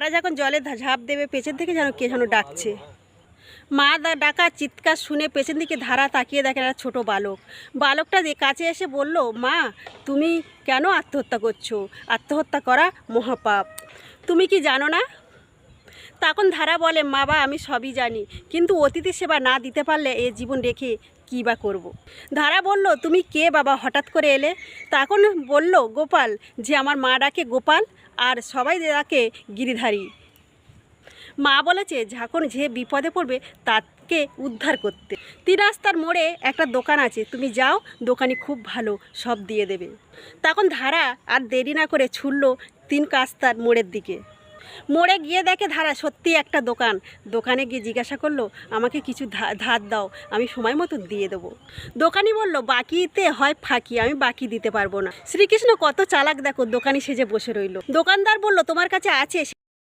ধারা যখন জলে ঝাঁপ দেবে পেছন থেকে যেন কে যেন ডাকছে। মা ডাকা চিৎকার শুনে পেছন দিকে ধারা তাকিয়ে দেখেন একটা ছোটো বালক। বালকটা যে কাছে এসে বলল, মা, তুমি কেন আত্মহত্যা করছ? আত্মহত্যা করা মহাপাপ। তুমি কি জানো না তখন ধারা বলে, মা বা আমি সবই জানি। কিন্তু অতিথি সেবা না দিতে পারলে এ জীবন রেখে কী বা করব। ধারা বলল, তুমি কে বাবা? হঠাৎ করে এলে। তখন বলল, গোপাল, যে আমার মা ডাকে গোপাল আর সবাই ডাকে গিরিধারী। মা বলেছে, যখন যে বিপদে পড়বে তাকে উদ্ধার করতে। তিন রাস্তার মোড়ে একটা দোকান আছে, তুমি যাও, দোকানি খুব ভালো, সব দিয়ে দেবে। তখন ধারা আর দেরি না করে ছুটল তিন কাস্তার মোড়ের দিকে। মোড়ে গিয়ে দেখে, ধারা, সত্যি একটা দোকান। দোকানে গিয়ে জিজ্ঞাসা করল, আমাকে কিছু ধার দাও, আমি সময় মতো দিয়ে দেবো। দোকানি বলল, বাকিতে হয় ফাঁকি, আমি বাকি দিতে পারব না। শ্রীকৃষ্ণ, কত চালাক দেখো, দোকানি সেজে বসে রইল। দোকানদার বলল, তোমার কাছে আছে